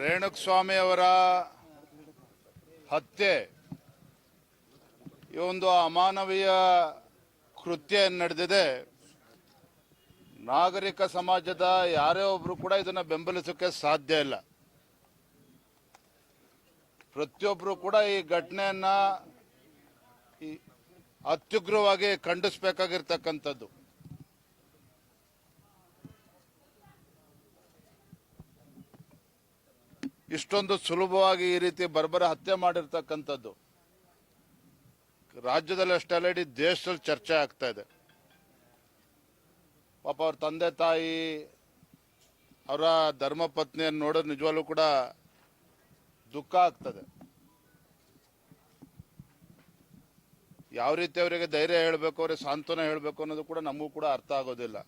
ರೇಣುಕಸ್ವಾಮಿ ಅವರ ಹತ್ಯೆ. ಈ ಒಂದು ಅಮಾನವೀಯ ಕೃತ್ಯ ನಡೆದಿದೆ. ನಾಗರಿಕ ಸಮಾಜದ ಯಾರೇ ಒಬ್ರು ಕೂಡ ಇದನ್ನು ಬೆಂಬಲಿಸೋಕೆ ಸಾಧ್ಯ ಇಲ್ಲ. ಪ್ರತಿಯೊಬ್ಬರು ಕೂಡ ಈ ಘಟನೆಯನ್ನ ಅತ್ಯುಗ್ರವಾಗಿ ಖಂಡಿಸ್ಬೇಕಾಗಿರ್ತಕ್ಕಂಥದ್ದು. ಇಷ್ಟೊಂದು ಸುಲಭವಾಗಿ ಈ ರೀತಿ ಬರ್ಬರ ಹತ್ಯೆ ಮಾಡಿರ್ತಕ್ಕಂಥದ್ದು. ರಾಜ್ಯದಲ್ಲಿ ಅಷ್ಟೇ ಅಲ್ಲ, ಇಡೀ ದೇಶದಲ್ಲಿ ಚರ್ಚೆ ಆಗ್ತಾ ಇದೆ. ಪಾಪ ಅವ್ರ ತಂದೆ ತಾಯಿ, ಅವರ ಧರ್ಮಪತ್ನಿಯನ್ನು ನೋಡೋದು ನಿಜವಾಗ್ಲೂ ಕೂಡ ದುಃಖ ಆಗ್ತದೆ. ಯಾವ ರೀತಿ ಅವರಿಗೆ ಧೈರ್ಯ ಹೇಳಬೇಕು, ಅವ್ರಿಗೆ ಸಾಂತ್ವನ ಹೇಳಬೇಕು ಅನ್ನೋದು ಕೂಡ ನಮಗೂ ಕೂಡ ಅರ್ಥ ಆಗೋದಿಲ್ಲ.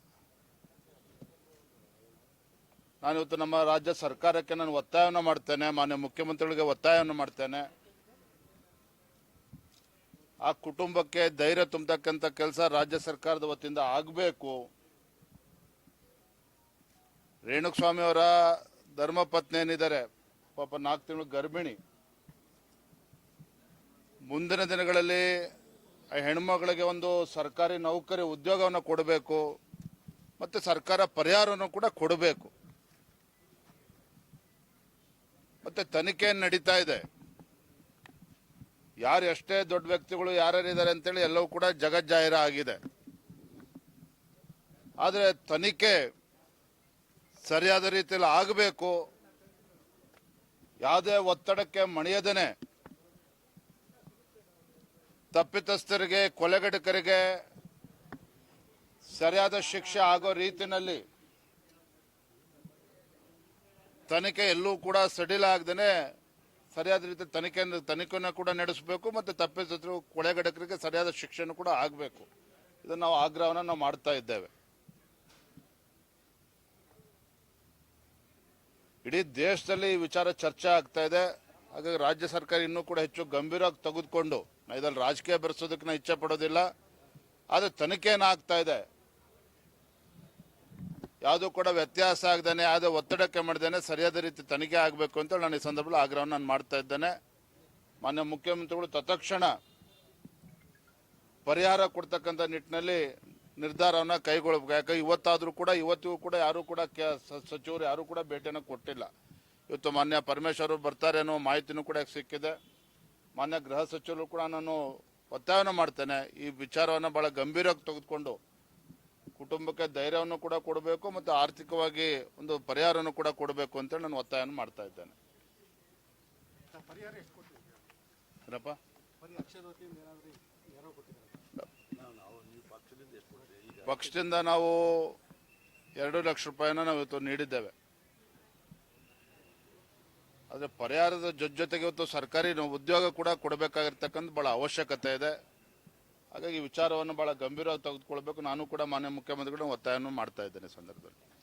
ನಾನು ಇವತ್ತು ನಮ್ಮ ರಾಜ್ಯ ಸರ್ಕಾರಕ್ಕೆ ನಾನು ಒತ್ತಾಯವನ್ನು ಮಾಡ್ತೇನೆ, ಮಾನ್ಯ ಮುಖ್ಯಮಂತ್ರಿಗಳಿಗೆ ಒತ್ತಾಯವನ್ನು ಮಾಡ್ತೇನೆ. ಆ ಕುಟುಂಬಕ್ಕೆ ಧೈರ್ಯ ತುಂಬತಕ್ಕಂಥ ಕೆಲಸ ರಾಜ್ಯ ಸರ್ಕಾರದ ವತಿಯಿಂದ ಆಗಬೇಕು. ರೇಣುಕಸ್ವಾಮಿ ಅವರ ಧರ್ಮಪತ್ನಿ ಏನಿದ್ದಾರೆ? ಪಾಪ ನಾಲ್ಕು ತಿಂಗಳು ಗರ್ಭಿಣಿ. ಮುಂದಿನ ದಿನಗಳಲ್ಲಿ ಆ ಹೆಣ್ಮಗಳಿಗೆ ಒಂದು ಸರ್ಕಾರಿ ನೌಕರಿ ಉದ್ಯೋಗವನ್ನು ಕೊಡಬೇಕು, ಮತ್ತು ಸರ್ಕಾರ ಪರಿಹಾರವನ್ನು ಕೂಡ ಕೊಡಬೇಕು. ಮತ್ತೆ ತನಿಖೆ ನಡೀತಾ ಇದೆ. ಯಾರು ಎಷ್ಟೇ ದೊಡ್ಡ ವ್ಯಕ್ತಿಗಳು ಯಾರ್ಯಾರಿದ್ದಾರೆ ಅಂತೇಳಿ ಎಲ್ಲವೂ ಕೂಡ ಜಗಜ್ಜಾಹಿರ ಆಗಿದೆ. ಆದರೆ ತನಿಖೆ ಸರಿಯಾದ ರೀತಿಯಲ್ಲಿ ಆಗಬೇಕು. ಯಾವುದೇ ಒತ್ತಡಕ್ಕೆ ಮಣಿಯದೇನೆ. ತಪ್ಪಿತಸ್ಥರಿಗೆ, ಕೊಲೆಗಡಕರಿಗೆ ಸರಿಯಾದ ಶಿಕ್ಷೆ ಆಗೋ ರೀತಿನಲ್ಲಿ ತನಿಖೆ ಎಲ್ಲೂ ಕೂಡ ಸಡಿಲ ಆಗದೇನೆ ಸರಿಯಾದ ರೀತಿ ತನಿಖೆ ತನಿಖೆಯನ್ನು ಕೂಡ ನಡೆಸಬೇಕು ಮತ್ತು ತಪ್ಪಿಸಿದ್ರು ಕೊಳೆಗಡಕರಿಗೆ ಸರಿಯಾದ ಶಿಕ್ಷಣ ಕೂಡ ಆಗಬೇಕು. ಇದನ್ನು ನಾವು ಆಗ್ರಹವನ್ನು ನಾವು ಮಾಡ್ತಾ ಇದ್ದೇವೆ. ಇಡೀ ದೇಶದಲ್ಲಿ ಈ ವಿಚಾರ ಚರ್ಚೆ ಆಗ್ತಾ ಇದೆ. ಹಾಗಾಗಿ ರಾಜ್ಯ ಸರ್ಕಾರ ಇನ್ನೂ ಕೂಡ ಹೆಚ್ಚು ಗಂಭೀರವಾಗಿ ತೆಗೆದುಕೊಂಡು ಇದರಲ್ಲಿ ರಾಜಕೀಯ ಬೆರೆಸೋದಕ್ಕೆ ನಾ ಇಚ್ಛೆ ಪಡೋದಿಲ್ಲ. ಆದರೆ ತನಿಖೆ ಏನಾಗ್ತಾ ಇದೆ. ಯಾವುದೂ ಕೂಡ ವ್ಯತ್ಯಾಸ ಆಗದೇನೆ, ಯಾವುದೇ ಒತ್ತಡಕ್ಕೆ ಮಾಡ್ದೇನೆ ಸರಿಯಾದ ರೀತಿ ತನಿಖೆ ಆಗಬೇಕು ಅಂತ ನಾನು ಈ ಸಂದರ್ಭದಲ್ಲಿ ಆಗ್ರಹವನ್ನು ನಾನು ಮಾಡ್ತಾ ಇದ್ದೇನೆ. ಮಾನ್ಯ ಮುಖ್ಯಮಂತ್ರಿಗಳು ತತ್ಕ್ಷಣ ಪರಿಹಾರ ಕೊಡ್ತಕ್ಕಂಥ ನಿಟ್ಟಿನಲ್ಲಿ ನಿರ್ಧಾರವನ್ನು ಕೈಗೊಳ್ಳಬೇಕು ಯಾಕಂದ್ರೆ ಇವತ್ತಾದರೂ ಕೂಡ, ಇವತ್ತಿಗೂ ಕೂಡ ಯಾರೂ ಕೂಡ ಕೆ- ಸಚಿವರು ಯಾರೂ ಕೂಡ ಭೇಟಿಯನ್ನು ಕೊಟ್ಟಿಲ್ಲ. ಇವತ್ತು ಮಾನ್ಯ ಪರಮೇಶ್ವರ್ ಬರ್ತಾರೆ ಅನ್ನೋ ಮಾಹಿತಿನೂ ಕೂಡ ಸಿಕ್ಕಿದೆ. ಮಾನ್ಯ ಗೃಹ ಸಚಿವರು ಕೂಡ ನಾನು ಒತ್ತಾಯವನ್ನು ಮಾಡ್ತೇನೆ. ಈ ವಿಚಾರವನ್ನು ಭಾಳ ಗಂಭೀರವಾಗಿ ತೆಗೆದುಕೊಂಡು ಕುಟುಂಬಕ್ಕೆ ಧೈರ್ಯವನ್ನು ಕೂಡ ಕೊಡಬೇಕು ಮತ್ತು ಆರ್ಥಿಕವಾಗಿ ಒಂದು ಪರಿಹಾರವನ್ನು ಕೂಡ ಕೊಡಬೇಕು ಅಂತೇಳಿ ನಾನು ಒತ್ತಾಯವನ್ನು ಮಾಡ್ತಾ ಇದ್ದೇನೆ. ಏನಪ್ಪ? ಪಕ್ಷದಿಂದ ನಾವು ಎರಡು ಲಕ್ಷ ರೂಪಾಯಿನ ನಾವು ಇವತ್ತು ನೀಡಿದ್ದೇವೆ. ಆದರೆ ಪರಿಹಾರದ ಜೊತೆ ಜೊತೆಗೆ ಇವತ್ತು ಸರ್ಕಾರಿ ಉದ್ಯೋಗ ಕೂಡ ಕೊಡಬೇಕಾಗಿರ್ತಕ್ಕಂಥ ಬಹಳ ಅವಶ್ಯಕತೆ ಇದೆ. ಹಾಗಾಗಿ ವಿಚಾರವನ್ನು ಬಹಳ ಗಂಭೀರವಾಗಿ ತೆಗೆದುಕೊಳ್ಬೇಕು. ನಾನು ಕೂಡ ಮಾನ್ಯ ಮುಖ್ಯಮಂತ್ರಿಗಳನ್ನ ಒತ್ತಾಯವನ್ನು ಮಾಡ್ತಾ ಇದ್ದೇನೆ ಸಂದರ್ಭದಲ್ಲಿ.